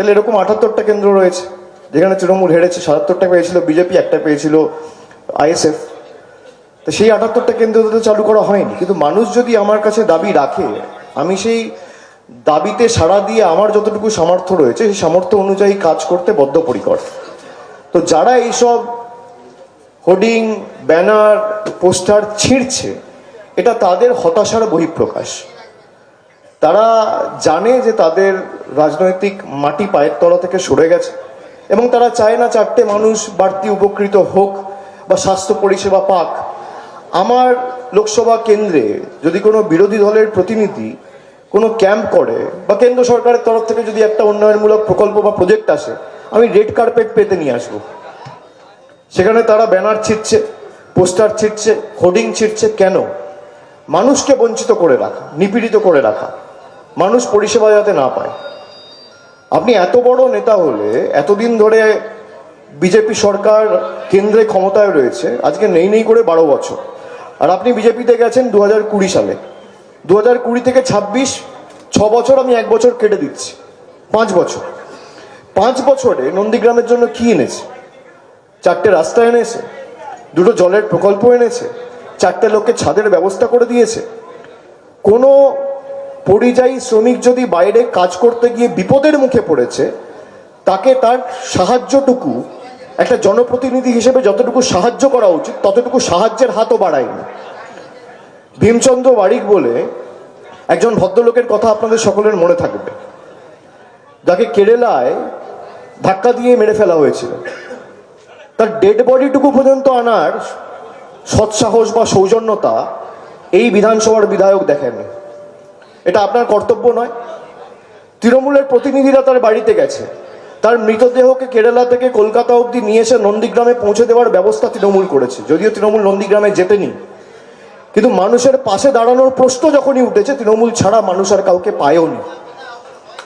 তাহলে এরকম আটাত্তরটা কেন্দ্র রয়েছে, যেখানে তৃণমূল হেরেছে, সাতাত্তরটা পেয়েছিল, বিজেপি একটা পেয়েছিল, আইএসএফ। তো সেই আটাত্তরটা কেন্দ্র তো চালু করা হয়নি। কিন্তু মানুষ যদি আমার কাছে দাবি রাখে, আমি সেই দাবিতে সাড়া দিয়ে আমার যতটুকু সামর্থ্য রয়েছে, সেই সামর্থ্য অনুযায়ী কাজ করতে বদ্ধপরিকর। তো যারা এইসব হোর্ডিং, ব্যানার, পোস্টার ছিঁড়ছে, এটা তাদের হতাশার বহিঃপ্রকাশ। তারা জানে যে তাদের রাজনৈতিক মাটি পায়ের তলা থেকে সরে গেছে এবং তারা চায় না চারটে মানুষ বাড়তি উপকৃত হোক বা স্বাস্থ্য পরিষেবা পাক। আমার লোকসভা কেন্দ্রে যদি কোনো বিরোধী দলের প্রতিনিধি কোনো ক্যাম্প করে বা কেন্দ্র সরকারের তরফ থেকে যদি একটা উন্নয়নমূলক প্রকল্প বা প্রজেক্ট আসে, আমি রেড কার্পেট পেতে নিয়ে আসব। সেখানে তারা ব্যানার ছিটছে, পোস্টার ছিটছে, হোর্ডিং ছিটছে। কেন? মানুষকে বঞ্চিত করে রাখা, নিপীড়িত করে রাখা। মানুষ পরিষেবা যাতে না পায়। আপনি এত বড় নেতা হলে, এতদিন ধরে বিজেপি সরকার কেন্দ্রে ক্ষমতায় রয়েছে, আজকে নেই নেই করে বারো বছর। আর আপনি বিজেপিতে গেছেন দু হাজার কুড়ি সালে। দু হাজার কুড়ি থেকে ছাব্বিশ, ছ বছর আমি এক বছর কেটে দিচ্ছি। পাঁচ বছর। পাঁচ বছরে নন্দীগ্রামের জন্য কি এনেছে? চারটে রাস্তা এনেছে, দুটো জলের প্রকল্প এনেছে, চারটে লোককে ছাদের ব্যবস্থা করে দিয়েছে। কোনো পরিযায়ী শ্রমিক যদি বাইরে কাজ করতে গিয়ে বিপদের মুখে পড়েছে, তাকে তার সাহায্যটুকু, একটা জনপ্রতিনিধি হিসেবে যতটুকু সাহায্য করা উচিত, ততটুকু সাহায্যের হাতও বাড়ায়নি। ভীমচন্দ্র বারিক বলে একজন ভদ্রলোকের কথা আপনাদের সকলের মনে থাকবে। যাকে কেরালায় ধাক্কা দিয়ে মেরে ফেলা হয়েছিল। তার ডেড বডিটুকু পর্যন্ত আনার সৎসাহস বা সৌজন্যতা এই বিধানসভার বিধায়ক দেখেননি। এটা আপনার কর্তব্য নয়। তৃণমূলের প্রতিনিধিরা তার বাড়িতে গেছে। তার মৃতদেহকে কেরালা থেকে কলকাতা অবধি নিয়ে এসে নন্দীগ্রামে পৌঁছে দেওয়ার ব্যবস্থা তৃণমূল করেছে। যদিও তৃণমূল নন্দীগ্রামে যেতেনি কিন্তু মানুষের পাশে দাঁড়ানোর প্রশ্ন যখনই উঠেছে, তৃণমূল ছাড়া মানুষ আর কাউকে পায়ও নি।